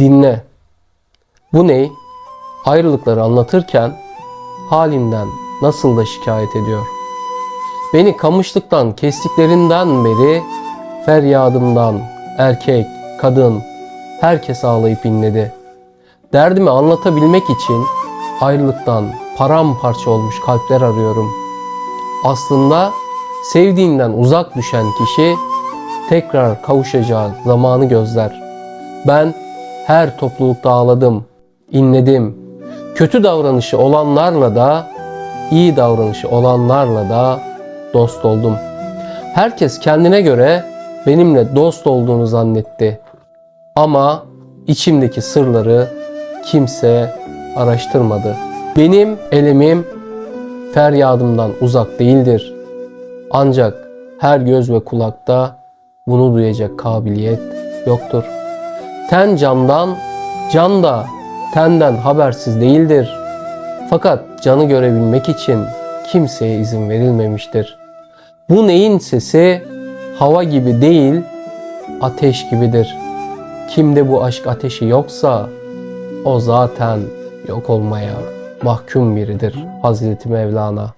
Dinle. Bu ney? Ayrılıkları anlatırken halinden nasıl da şikayet ediyor. Beni kamışlıktan kestiklerinden beri feryadımdan erkek, kadın herkes ağlayıp inledi. Derdimi anlatabilmek için ayrılıktan paramparça olmuş kalpler arıyorum. Aslında sevdiğinden uzak düşen kişi tekrar kavuşacağı zamanı gözler. Ben her toplulukta ağladım, inledim. Kötü davranışı olanlarla da, iyi davranışı olanlarla da dost oldum. Herkes kendine göre benimle dost olduğunu zannetti. Ama içimdeki sırları kimse araştırmadı. Benim elemim feryadımdan uzak değildir. Ancak her göz ve kulakta bunu duyacak kabiliyet yoktur. Ten candan, can da tenden habersiz değildir. Fakat canı görebilmek için kimseye izin verilmemiştir. Bu neyin sesi hava gibi değil, ateş gibidir. Kimde bu aşk ateşi yoksa o zaten yok olmaya mahkum biridir Hazreti Mevlana.